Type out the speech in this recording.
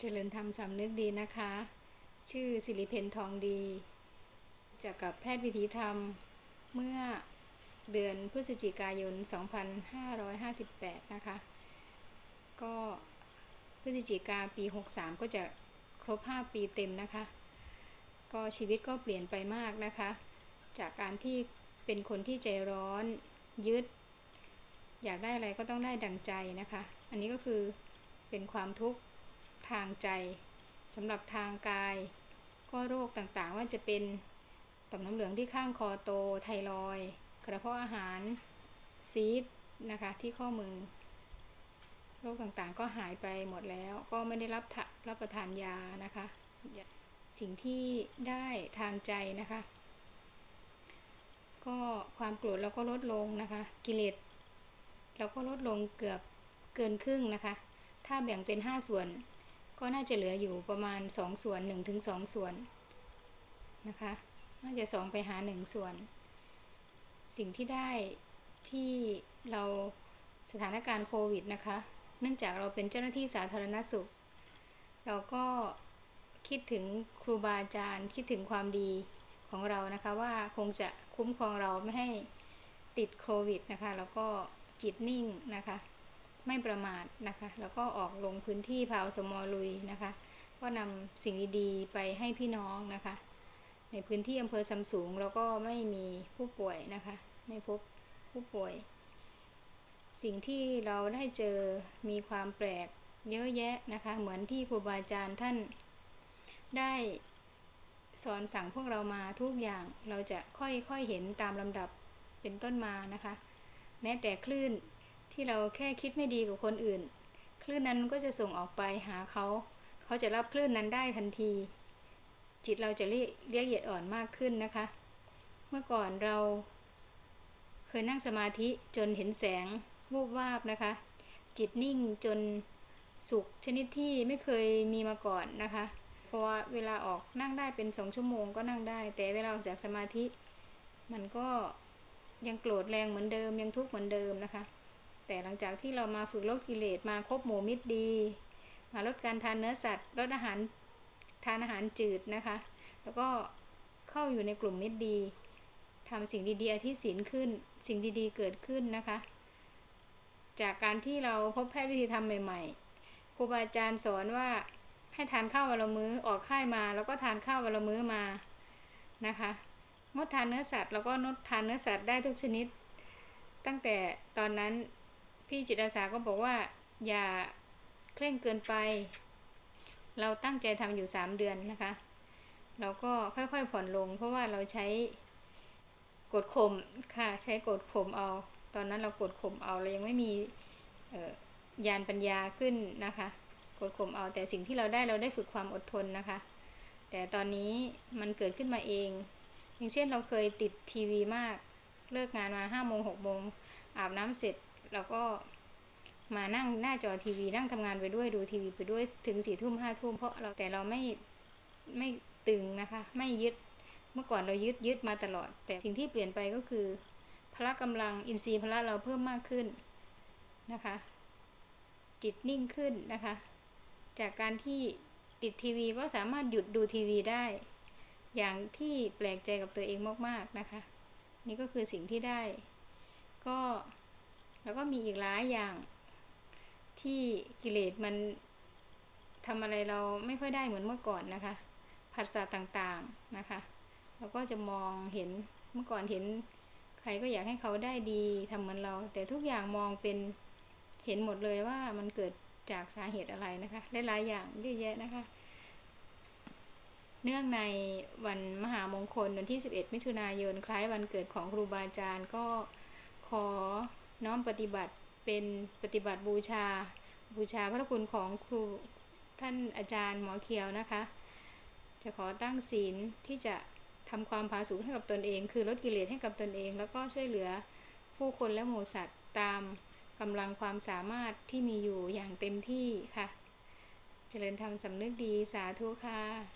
เจริญธรรมสำนึกดีนะคะ ชื่อสิริเพนทองดีจากกับแพทย์วิถีธรรมเมื่อเดือนพฤศจิกายน 2558 นะคะ ก็พฤศจิกาปี 63 ก็จะครบ 5 ปีเต็มนะคะ ก็ชีวิตก็เปลี่ยนไปมากนะคะ จากการที่เป็นคนที่ใจร้อนยึด อยากได้อะไรก็ต้องได้ดังใจนะคะ อันนี้ก็คือเป็นความทุกข์ ทางใจสำหรับทางกาย ก็โรคต่างๆ ว่าจะเป็นต่อมน้ำเหลืองที่ข้างคอโตไทรอยกระเพาะอาหารซีดนะคะที่ข้อมือ โรคต่างๆก็หายไปหมดแล้วก็ไม่ได้รับรับประทานยานะคะ สิ่งที่ได้ทางใจนะคะ ก็ความโกรธเราก็ลดลงนะคะ กิเลสเราก็ลดลงเกือบเกินครึ่งนะคะ ถ้าแบ่งเป็น 5 ส่วน ก็น่าจะเหลืออยู่ประมาณ 2 ส่วน1ถึง2ส่วนนะคะ น่าจะ 2 ไปหา 1 ส่วน สิ่งที่ได้ที่เราสถานการณ์โควิดนะคะ เนื่องจากเราเป็นเจ้าหน้าที่สาธารณสุข เราก็คิดถึงครูบาอาจารย์ คิดถึงความดีของเรานะคะ ว่าคงจะคุ้มครองเราไม่ให้ติดโควิดนะคะ แล้วก็จิตนิ่งนะคะ ไม่ประมาทนะคะ แล้วก็ออกลงพื้นที่พาวสมอลุยนะคะ ก็นำสิ่งดีๆไปให้พี่น้องนะคะ ในพื้นที่อำเภอซำสูงเราก็ไม่มีผู้ป่วยนะคะ ไม่พบผู้ป่วย สิ่งที่เราได้เจอมีความแปลกเยอะแยะนะคะ เหมือนที่ครูบาอาจารย์ท่านได้สอนสั่งพวกเรามาทุกอย่างเราจะค่อยๆเห็นตามลำดับเป็นต้นมานะคะ แม้แต่คลื่น ที่เราแค่คิดไม่ดีกับคนอื่น คลื่นนั้นก็จะส่งออกไปหาเขา เขาจะรับคลื่นนั้นได้ทันที จิตเราจะเรียกเรียกเอียดอ่อนมากขึ้นนะคะ เมื่อก่อนเรา เคยนั่งสมาธิจนเห็นแสงวูบวาบนะคะ จิตนิ่งจนสุขชนิดที่ไม่เคยมีมาก่อนนะคะ เพราะว่าเวลาออกนั่งได้เป็นสองชั่วโมงก็นั่งได้ แต่เวลาออกจากสมาธิ มันก็ยังโกรธแรงเหมือนเดิมยังทุกข์เหมือนเดิมนะคะ แต่หลังจากที่เรามาฝึกลดกิเลสมาครบหมู่มิตรดี มาลดการทานเนื้อสัตว์ลดอาหารทานอาหารจืดนะคะ แล้วก็เข้าอยู่ในกลุ่มมิตรดีทำสิ่งดีๆอธิศีลขึ้น สิ่งดีๆเกิดขึ้นนะคะ จากการที่เราพบแพทย์วิธีทำใหม่ ๆ ครูบาอาจารย์สอนว่าให้ทานข้าววันละมื้อออกค่ายมา แล้วก็ทานข้าววันละมื้อมานะคะงดทานเนื้อสัตว์แล้วก็งดทานเนื้อสัตว์ได้ทุกชนิด ตั้งแต่ตอนนั้น พี่จิตอาสาก็บอกว่า อย่าเคร่งเกินไป เราตั้งใจทำอยู่สามเดือนนะคะ เราก็ค่อยๆผ่อนลง เพราะว่าเราใช้กดข่มค่ะ ใช้กดข่มเอา ตอนนั้นเรากดข่มเอาเรายังไม่มียานปัญญาขึ้นนะคะกดข่มเอาแต่สิ่งที่เราได้เราได้ฝึกความอดทนนะคะ แต่ตอนนี้มันเกิดขึ้นมาเอง อย่างเช่นเราเคยติดทีวีมาก เลิกงานมาห้าโมงหกโมงอาบน้ำเสร็จ เราก็มานั่งหน้าจอทีวีนั่งทำงานไปด้วยดูทีวีไปด้วยถึงสี่ทุ่มห้าทุ่มเพราะเราแต่เราไม่ไม่ตึงนะคะ ไม่ยึดเมื่อก่อนเรายึดยึดมาตลอด แต่สิ่งที่เปลี่ยนไปก็คือพละกำลังอินทรีย์พละเราเพิ่มมากขึ้นนะคะ จิตนิ่งขึ้นนะคะ จากการที่ติดทีวีก็สามารถหยุดดูทีวีได้ อย่างที่แปลกใจกับตัวเองมากๆนะคะ นี่ก็คือสิ่งที่ได้ ก็ แล้วก็มีอีกหลายอย่าง ที่กิเลสมันทำอะไรเราไม่ค่อยได้เหมือนเมื่อก่อนนะคะผัสสะต่างๆนะคะเราก็จะมองเห็นเมื่อก่อนเห็น ใครก็อยากให้เขาได้ดีทำเหมือนเรา แต่ทุกอย่างมองเป็นเห็นหมดเลยว่ามันเกิดจากสาเหตุอะไรนะคะหลายๆอย่างเยอะแยะนะคะ เนื่องในวันมหามงคลวันที่ 11 มิถุนายน คล้ายวันเกิดของครูบาอาจารย์ก็ขอ น้อมปฏิบัติเป็นปฏิบัติบูชา บูชาพระคุณของครูท่านอาจารย์หมอเคียวนะคะ จะขอตั้งศีลที่จะทำความผาสุกให้กับตนเอง คือลดกิเลสให้กับตนเอง แล้วก็ช่วยเหลือผู้คนและหมูสัตว์ตามกำลังความสามารถที่มีอยู่อย่างเต็มที่ค่ะ เจริญธรรมสำนึกดีสาธุค่ะ